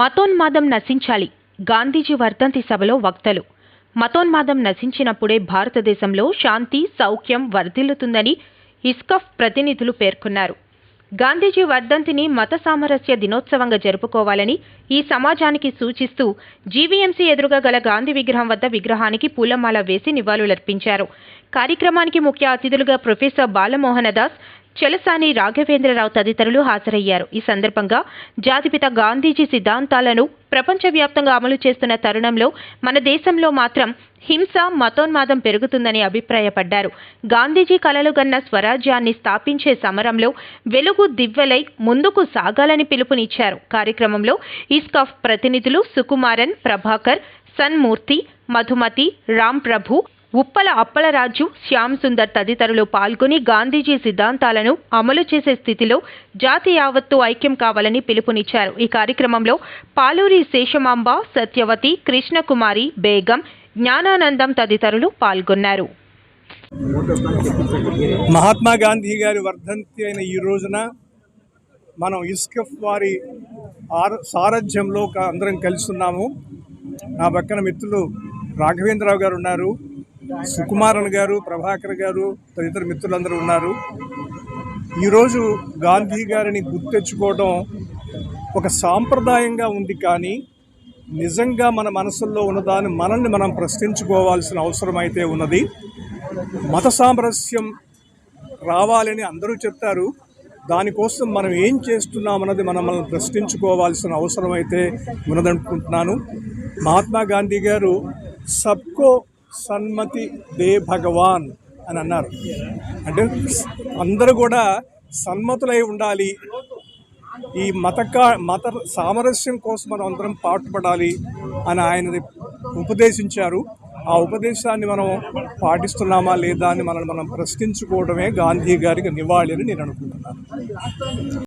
మతోన్మాదం నశించాలి. గాంధీజీ వర్ధంతి సభలో వక్తలు. మతోన్మాదం నశించినప్పుడే భారతదేశంలో శాంతి సౌఖ్యం వర్ధిల్లుతుందని ఇస్కఫ్ ప్రతినిధులు పేర్కొన్నారు. గాంధీజీ వర్ధంతిని మత సామరస్య దినోత్సవంగా జరుపుకోవాలని ఈ సమాజానికి సూచిస్తూ జీవీఎంసీ ఎదురుగా గల గాంధీ విగ్రహం వద్ద విగ్రహానికి పూలమాల వేసి నివాళులర్పించారు. కార్యక్రమానికి ముఖ్య అతిథులుగా ప్రొఫెసర్ బాలమోహనదాస్ చెలసాని రాఘవేంద్రరావు తదితరులు హాజరయ్యారు. ఈ సందర్భంగా జాతిపిత గాంధీజీ సిద్ధాంతాలను ప్రపంచవ్యాప్తంగా అమలు చేస్తున్న తరుణంలో మన దేశంలో మాత్రం హింస మతోన్మాదం పెరుగుతుందని అభిప్రాయపడ్డారు. గాంధీజీ కలలుగన్న స్వరాజ్యాన్ని స్థాపించే సమరంలో వెలుగు దివ్వెలై ముందుకు సాగాలని పిలుపునిచ్చారు. కార్యక్రమంలో ఇస్కఫ్ ప్రతినిధులు సుకుమారన్ ప్రభాకర్ సన్మూర్తి మధుమతి రామ్ ప్రభు ఉప్పల అప్పలరాజు శ్యామ్ సుందర్ తదితరులు పాల్గొని గాంధీజీ సిద్ధాంతాలను అమలు చేసే స్థితిలో జాతి యావత్తు ఐక్యం కావాలని పిలుపునిచ్చారు. ఈ కార్యక్రమంలో పాలూరి శేషమాంబ సత్యవతి కృష్ణకుమారి బేగం జ్ఞానానందం తదితరులు పాల్గొన్నారు. మహాత్మా గాంధీ గారి వర్ధంతి అయిన ఈ రోజున మనం ఇస్కఫ్ వారి ఆర సారథ్యంలో అందరం కలుస్తున్నాము. నా పక్కన మిత్రులు రాఘవేంద్రరావు గారు ఉన్నారు. సుకుమారన్ గారు ప్రభాకర్ గారు తదితర మిత్రులందరూ ఉన్నారు. ఈరోజు గాంధీ గారిని గుర్తెచ్చుకోవడం ఒక సాంప్రదాయంగా ఉంది కానీ నిజంగా మన మనసుల్లో ఉన్నదాన్ని మనల్ని మనం ప్రశ్నించుకోవాల్సిన అవసరం అయితే ఉన్నది. మత సామరస్యం రావాలని అందరూ చెప్తారు. దానికోసం మనం ఏం చేస్తున్నామన్నది మనం మనం ప్రశ్నించుకోవాల్సిన అవసరం అయితే ఉన్నదనుకుంటున్నాను. మహాత్మా గాంధీ గారు సబ్కో సన్మతి దే భగవాన్ అని అన్నారు. అంటే అందరూ కూడా సన్మతులై ఉండాలి. ఈ మత మత సామరస్యం కోసం మనం అందరం పాటుపడాలి అని ఆయన ఉపదేశించారు. ఆ ఉపదేశాన్ని మనం పాటిస్తున్నామా లేదా అని మనం మనం ప్రశ్నించుకోవడమే గాంధీ గారికి నివాళి అని నేను అనుకుంటున్నాను.